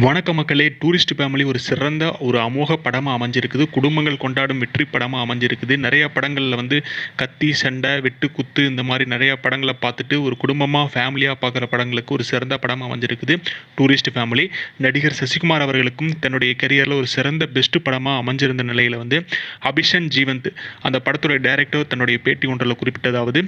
வணக்க மக்களே tourist family ஒரு சிறந்த ஒரு அமோக படமாக அமைஞ்சிருக்குது. குடும்பங்கள் கொண்டாடும் வெற்றி படமாக அமைஞ்சிருக்குது. நிறைய படங்களில் வந்து கத்தி சண்டை வெட்டு குத்து இந்த மாதிரி நிறைய படங்களை பார்த்துட்டு ஒரு குடும்பமாக ஃபேமிலியாக பார்க்குற படங்களுக்கு ஒரு சிறந்த படமாக அமைஞ்சிருக்குது டூரிஸ்ட் ஃபேமிலி. நடிகர் சசிகுமார் அவர்களுக்கும் தன்னுடைய கெரியரில் ஒரு சிறந்த பெஸ்ட் படமாக அமைஞ்சிருந்த நிலையில் வந்து அபிஷன் ஜீவந்த் அந்த படத்துடைய டைரக்டர் தன்னுடைய பேட்டி ஒன்றில் குறிப்பிட்டதாவது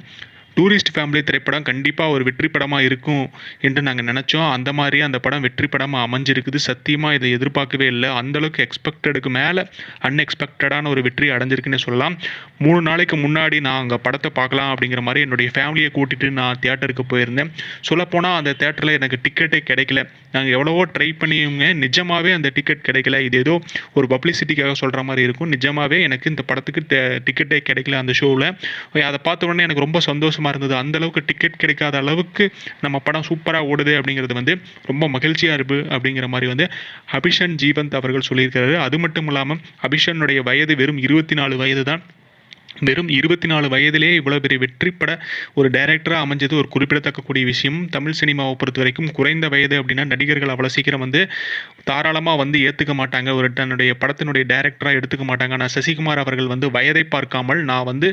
டூரிஸ்ட் ஃபேமிலி திரைப்படம் கண்டிப்பாக ஒரு வெற்றி படமாக இருக்கும் என்று நாங்கள் நினச்சோம். அந்த மாதிரி அந்த படம் வெற்றி படமாக அமைஞ்சிருக்குது. சத்தியமாக இதை எதிர்பார்க்கவே இல்லை. அந்தளவுக்கு எக்ஸ்பெக்டடுக்கு மேலே அன்எக்ஸ்பெக்டடான ஒரு வெற்றி அடைஞ்சிருக்குன்னு சொல்லலாம். மூணு நாளைக்கு முன்னாடி நான் அங்கே படத்தை பார்க்கலாம் அப்படிங்கிற மாதிரி என்னுடைய ஃபேமிலியை கூட்டிகிட்டு நான் தியேட்டருக்கு போயிருந்தேன். சொல்லப்போனால் அந்த தேட்டரில் எனக்கு டிக்கெட்டே கிடைக்கல. நாங்கள் எவ்வளவோ ட்ரை பண்ணியுங்க நிஜமாகவே அந்த டிக்கெட் கிடைக்கல. இது ஏதோ ஒரு பப்ளிசிட்டிக்காக சொல்கிற மாதிரி இருக்கும். நிஜமாகவே எனக்கு இந்த படத்துக்கு டிக்கெட்டே கிடைக்கல அந்த ஷோவில் அதை பார்த்த உடனே எனக்கு ரொம்ப சந்தோஷம் சந்தோஷமாக இருந்தது. அந்த அளவுக்கு டிக்கெட் கிடைக்காத அளவுக்கு நம்ம படம் சூப்பராக ஓடுது அப்படிங்கிறது வந்து ரொம்ப மகிழ்ச்சியாக இருப்பு அப்படிங்கிற மாதிரி வந்து அபிஷன் ஜீவந்த் அவர்கள் சொல்லியிருக்கிறாரு. அது மட்டும் இல்லாமல் அபிஷனுடைய வயது வெறும் இருபத்தி நாலு வயது தான் வெறும் இருபத்தி நாலு வயதிலே இவ்வளோ பெரிய வெற்றிப்பட ஒரு டைரக்டராக அமைஞ்சது ஒரு குறிப்பிடத்தக்கக்கூடிய விஷயம். தமிழ் சினிமாவை பொறுத்த வரைக்கும் குறைந்த வயது அப்படின்னா நடிகர்கள் அவ்வளோ சீக்கிரம் வந்து தாராளமாக வந்து ஏற்றுக்க மாட்டாங்க. ஒரு தன்னுடைய படத்தினுடைய டைரக்டராக எடுத்துக்க மாட்டாங்க. ஆனால் சசிகுமார் அவர்கள் வந்து வயதை பார்க்காமல் நான் வந்து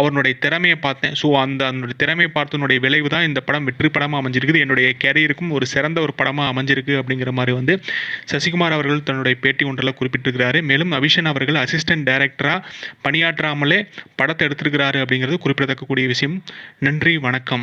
அவருடைய திறமையை பார்த்தேன். ஸோ அந்த அதனுடைய திறமையை பார்த்தனுடைய விளைவு தான் இந்த படம் வெற்றி படமாக அமைஞ்சிருக்குது. என்னுடைய கேரியருக்கும் ஒரு சிறந்த ஒரு படமாக அமைஞ்சிருக்கு அப்படிங்கிற மாதிரி வந்து சசிகுமார் அவர்கள் தன்னுடைய பேட்டி ஒன்றில் குறிப்பிட்டிருக்கிறாரு. மேலும் அபிஷன் அவர்கள் அசிஸ்டன்ட் டைரக்டராக பணியாற்றாமலே படத்தை எடுத்திருக்கிறாரு அப்படிங்கிறது குறிப்பிடத்தக்கக்கூடிய விஷயம். நன்றி வணக்கம்.